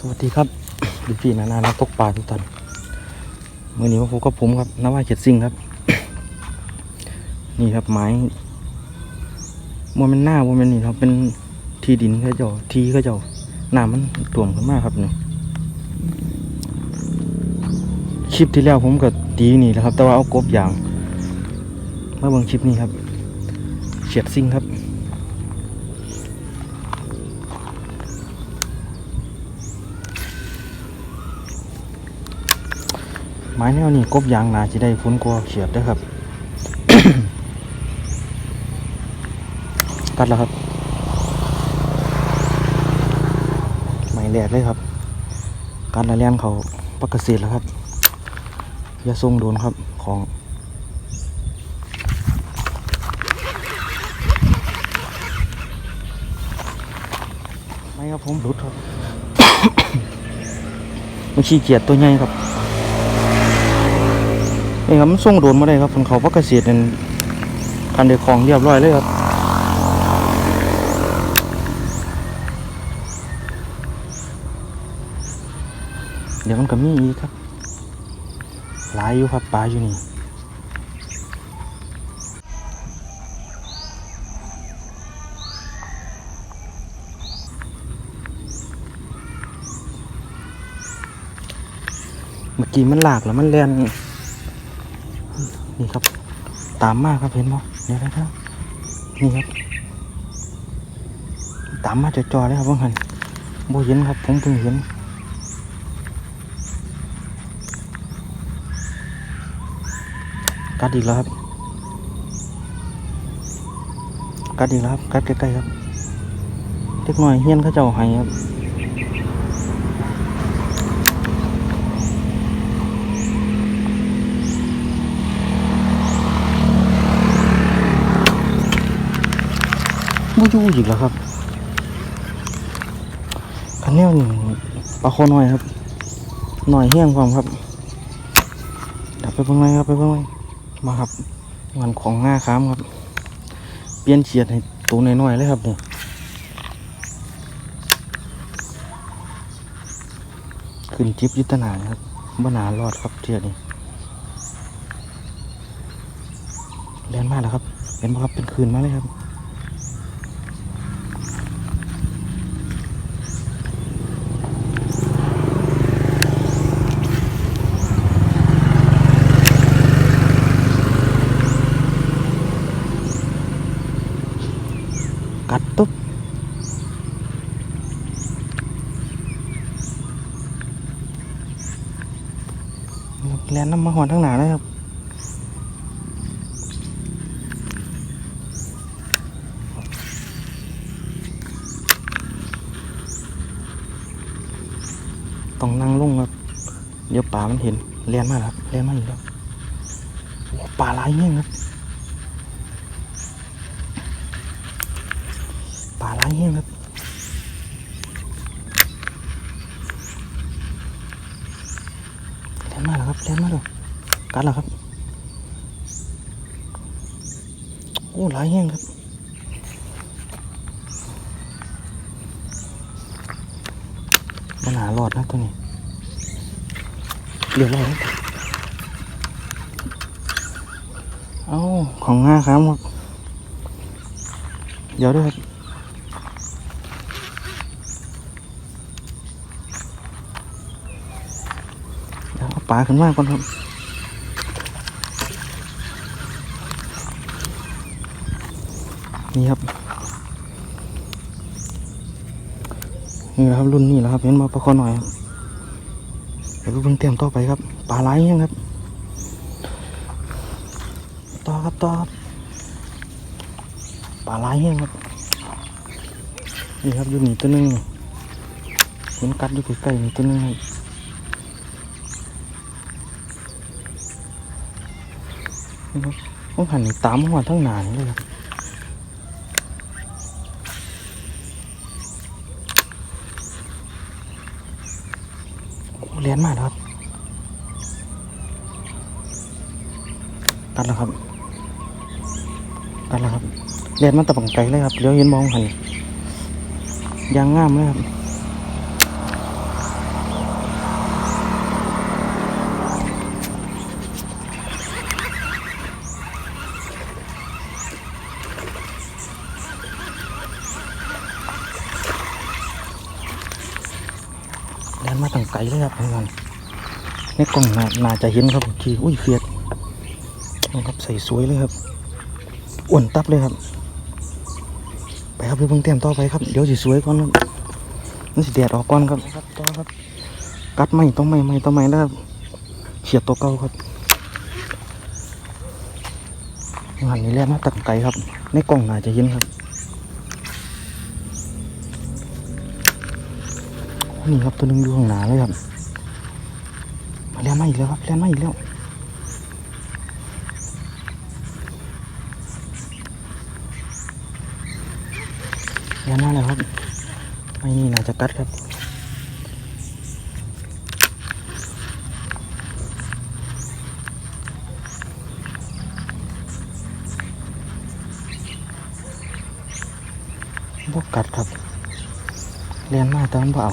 สวัสดีครับพี่พี่นานานักตกปลาทุกท่านมื่อนี้มาพบกับผมครับนว่าเขียดซิงครับ นี่ครับไม้มันเป็นหน้ามันเป็นนี่ครับเป็นที่ดินเขาเจ้าที่เขาเจ้าน้ำมันท่วมขึ้นมากครับเนี่ยคลิปที่แล้วผมก็ตีนี่แหละครับ แต่ว่าเอากบอย่างมาเบิ่งคลิปนี้ครับเขียดซิงครับ ไม้แนวนี้กบยางนาจะได้พ้นกว่าเขียดเด้ครับ ตัดแล้วครับ ไม้แหลกเลยครับ การละเลียนเขาปกเกษตรแล้วครับ อย่าทรงโดนครับของไม่ครับผมรุดครับ มันขี้เกียจตัวใหญ่ครับ นี่ครับมันส่งโดนมาได้ครับผมเขาพักเกษตรนั่นคันเดือของเรียบร้อยเลยครับเดี๋ยวมันก็มีอีกครับหลายอยู่ครับปลาอยู่นี่เมื่อกี้มันหลากแล้วมันแล่น นี่ครับ ตามมากครับเห็นไหมเดี๋ยวนะครับนี่ครับ ตามมาจอๆเลยครับว่าหันโบเห็นครับผมเพิ่งเห็นกัดอีกแล้วครับ กัดอีกแล้วครับ กัดใกล้ๆครับเล็กน้อยเฮี้ยนเขาเจ้าให้ครับ บูยูอีกแล้วครับคันแนวนี่ปลาโคน้อยครับ หน่อยเฮี้ยงความครับดับไปเพิ่งไรครับไปเพิ่งไรมาครับงานของง่าค้ามครับ เปลี่ยนเฉียดให้ตัวน้อยๆเลยครับเนี่ยขึ้นจิบยุตนาครับบ้านารอดครับเทียดนี่เล่นมากแล้วครับเป็นบ่ครับเป็นคืนมาเลยครับ กัดตุ๊บแลนน้ำมาหอนทั้งหนาเลยครับต้องนั่งลงครับ เดี๋ยวป่ามันเห็นเลียนมากครับเลียนมากอีกแล้วโอ้ป่าลายเงี้ยครับ ป่าหลายเงี้ยครับเลียนมาแล้วครับเลียนมากแล้วกัดแล้วครับ โอ้หลายเงี้ยครับมันหารอดนะตัวนี้เรียบร้อยแล้วเอาของง่าครับ เดี๋ยวด้วยครับ เดี๋ยวเอา ปลาขึ้นมากก่อนครับนี่ครับนี่แหละครับรุ่นนี้แหละครับเห็นมาปลาคอหน่อยครับเดี๋ยวเพิ่งเตรียมต่อไปครับปลาไหลยังครับ ต่อครับต่อครับปลาไหลยังครับนี่ครับอยู่นี่ตัวหนึงเห็นกัดอยู่ใกล้ๆนี่ตัวหนึงครับ นี่ครับผมหันตามหัวทั้งนานเลยครับเลี้ยนมาครับ ตัดแล้วครับ ตัดแล้วครับเลียนมาตะบังไกลเลยครับเลี้ยวเห็นมองหันยางงามเลยครับ แล่นมาตั้งไกล เลยครับพี่น้องในกล้องน่าน่าจะเห็นครับทีอุ้ยเฟียดอาครับใส่สวยเลยครับอ้วนตับเลยครับ ไปครับไปเบิ่งแต้มต่อไปครับเดี๋ยวสิสวยก่อนครับมันสิแดดออกก่อนครับครับต่อครับ กัดไม่ต้องไม่ไม่ต้องไม่แล้วครับเฉียดตัวเก่าครับงานนี้แล่นมาตั้งไกลครับ ในกล้องน่าจะเห็นครับ นี่ครับตัวหนึงอยู่ข้างหน้าเลยครับมาเล่นมาอีกแล้วครับเล่นมาอีกแล้วเล่นมาแล้วครับไอ้นี่น่าจะกัดครับบวกกัดครับเล่นมาต่มันบ่เอา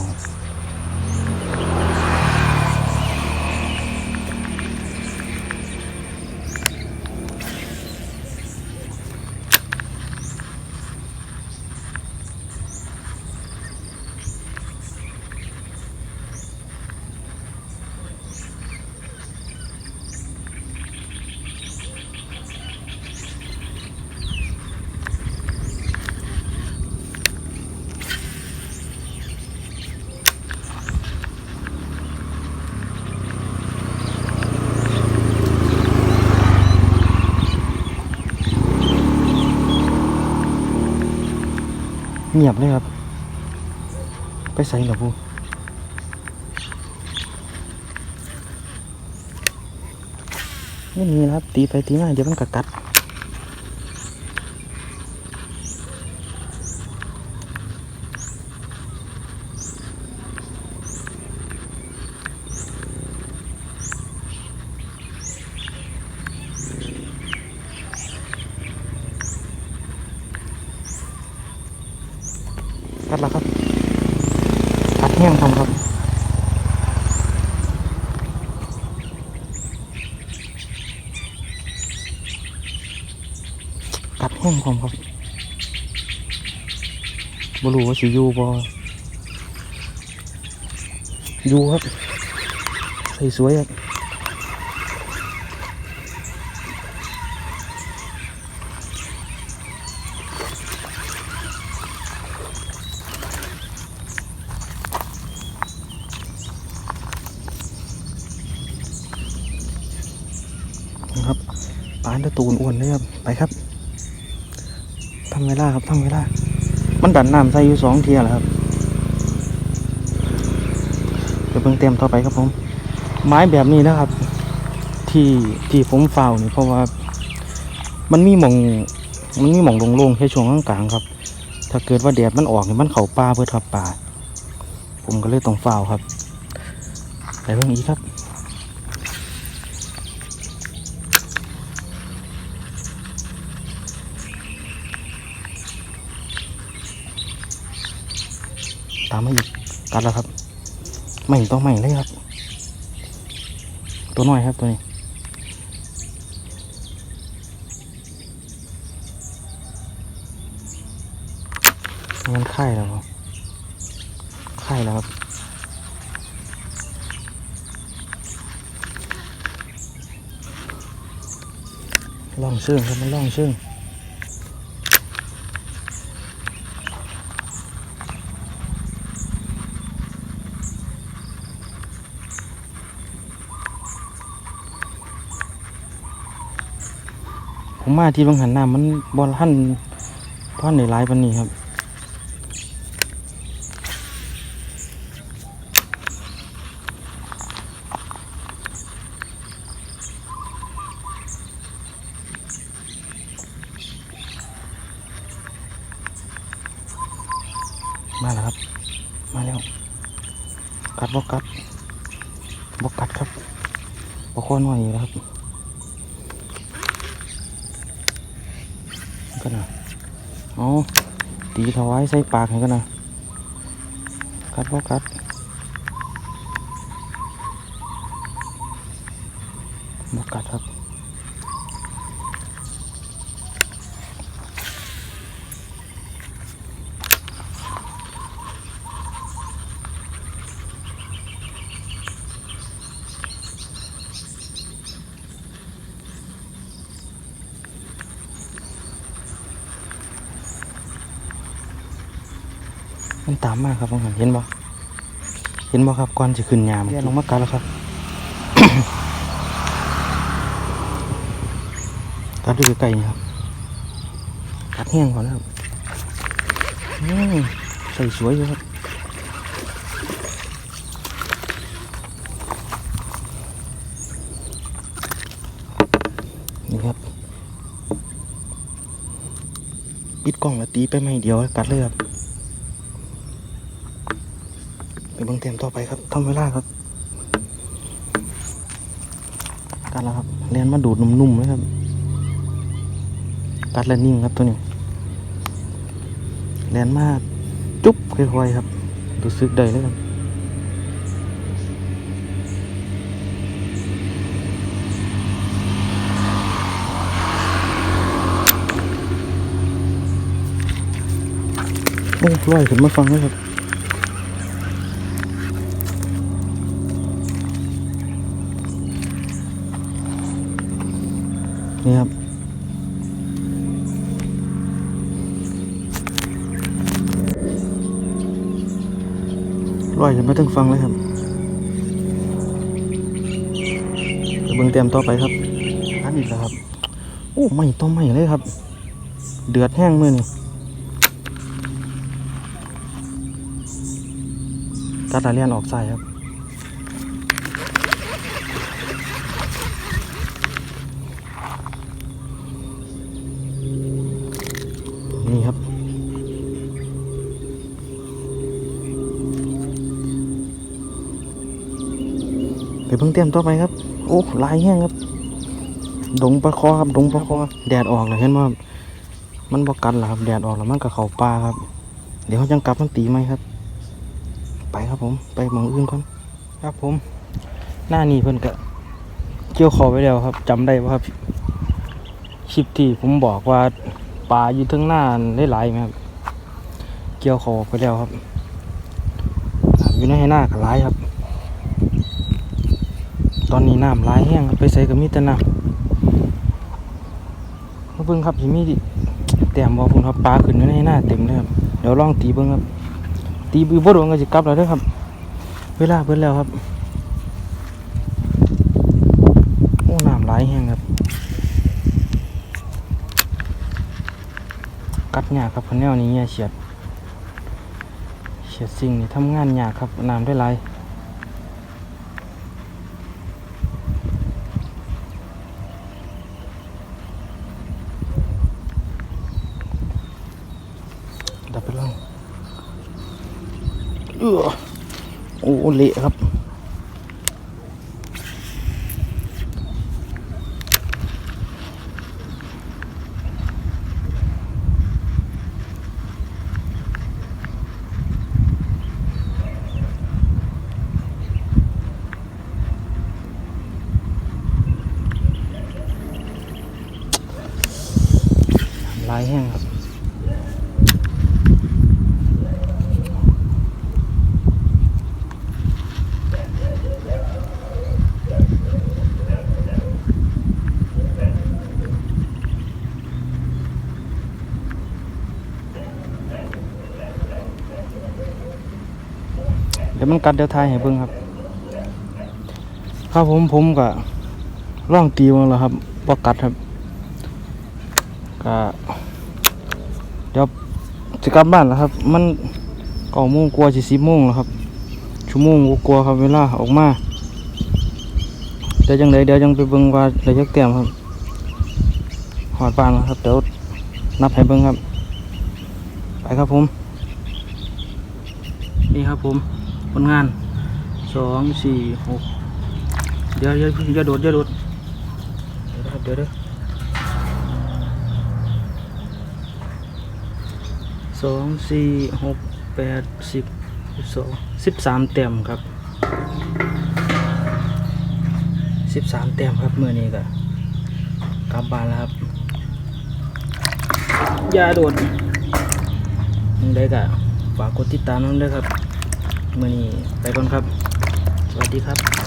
เงียบเลยครับ ไปใส่หรอพูไม่มีครับ ตีไปตีมาเดี๋ยวมันกัดกัด แล้วครับกัดแห้งทำครับกัดแห้งผมครับบรูว่าสิยูบอยูครับ ใส่สวยครับนะครับ ปานตะตูนอ้วนเลยครับ ไปครับทำเวลาครับทำเวลา มันดันน้ำใส่อยู่สองเทียแหละครับ เดี๋ยวเพิ่งเตรียมต่อไปครับผม ไม้แบบนี้นะครับ ที่ที่ผมเฝ้านี่เพราะว่า มันมีหมองมันมีหมองโล่งๆแค่ช่วงกลางๆครับ ถ้าเกิดว่าแดดมันออกนี่มันเข่าป่าเพื่อทับป่า ผมก็เลยต้องเฝ้าครับไปเพิ่งอีกครับามมาอีกกัดแล้วครับไม่ต้องไม่เลยครับ ตัวน้อยครับตัวนี้มันไข่แล้วครับไข่แล้วครับล่องเชื่องครับมันล่องเชื่อง ผมมาที่บางหันน้ำมันบอลท่านท่านในร้ายปันนี้ครับมาแล้วครับ มาแล้ว กัดบอกกัดบอกกัดครับบอกข้อหน่อยแล้วครับ กันนะเอาตีถวายใส่ปากให้กันนะกัดบ่กัดบ่กัดครับ มันตามมากครับผมเห็นบ่เห็นบ่ครับก่อนจะขึ้นยามเรียนลงมากัดแล้วครับกัดดูไกลๆนี่ครับกัดแห้งก่อนนะครับอืมใส่สวยอยู่ครับนี่ครับปิดกล้องแล้วตีไปไม่เดียวกัดเลยครับ ไปเบิ่งเต็มต่อไปครับทำเวลาครับกัดแล้วครับเรียนมาดูดนุ่มๆเลยครับกัดแล้วนิ่งครับตัวนี้เรียนมาจุ๊บค่อยๆครับรู้สึกได้เลยครับโอ้ลอยขึ้นมาฟังเลยครับ ลอยขึ้นมาถึงฟังเลยครับเดี๋ยวเบิ่งเตรียมต่อไปครับอันนี้แล้วครับ โอ้ไม่ต้องไม่เลยครับ เดือดแห้งมือนี่กัดตาเลียนออกใส่ครับ ไปเพิ่งเตรียมต่อไปครับ โอ้ลายแห้งครับ ดงปลาคอครับ ดงปลาคอ แดดออกเลยเห็นว่ามันบอกกันเหรอครับ แดดออกแล้วมันกับเขาปลาครับ เดี๋ยวเขาจังกลับมันตีไหมครับ ไปครับผม ไปมองอื่นก่อน ครับผม หน้านี้เพิ่นก็เกี่ยวคอไว้แล้วครับจำได้ป่ะครับ คลิปที่ผมบอกว่าปลาอยู่ทั้งหน้าได้หลายไหมครับ เกี่ยวคอไปแล้วครับ อยู่ในหน้าก็หลายครับ ตอนนี้น้ำหลายแห้งไปใส่กับมีแต่น้ำมาเบิ่งครับที่มีแต้มบอกคุณครับปลาขึ้นอยู่ในหน้าเต็มเลยครับเดี๋ยวลองตีเบิ่งครับ ตีบือบ่โดนก็จะกลับแล้วด้อครับ เวลาเบิ่แล้วครับโอ้น้ำหลายแห้งครับกัดยากครับคันแนวนี้เนี่ยเฉียดเฉียดสิ่งนี่ทำงานยากครับน้ำได้หลายดับไปล่างเออ โอ้เละครับ ยวมันกัดเดี๋ยวทายให้เบิ่งครับ ครับผมผมก็ร่องตีมันแล้วครับบ่กัดครับก็เดี๋ยวจะกลับบ้านแล้วครับ มันเก้าโมงกว่าจะสิบโมงแล้วครับ ชั่วโมงกว่าครับเวลาออกมาเดี๋ยวจังไดเดี๋ยวจังไปเบิ่งว่าได้จักเตรียมครับหอดบ้านแล้วครับเดี๋ยวนับให้เบิ่งครับ ไปครับผม นี่ครับผม ผลงานสองสี่หกเดี๋ยวเดี๋ยวอย่าโดดอย่าโดดเดี๋ยวนะครับเดี๋ยวเดี๋ยวสองสี่หกแปดสิบสองสิบสามเต็มครับสิบสามเต็มครับเมื่อนี้ก็กลับบ้านแล้วครับอย่าโดดยังได้ก็ฝากกดติดตามน้องด้วยครับ มือนี้ไปก่อนครับ สวัสดีครับ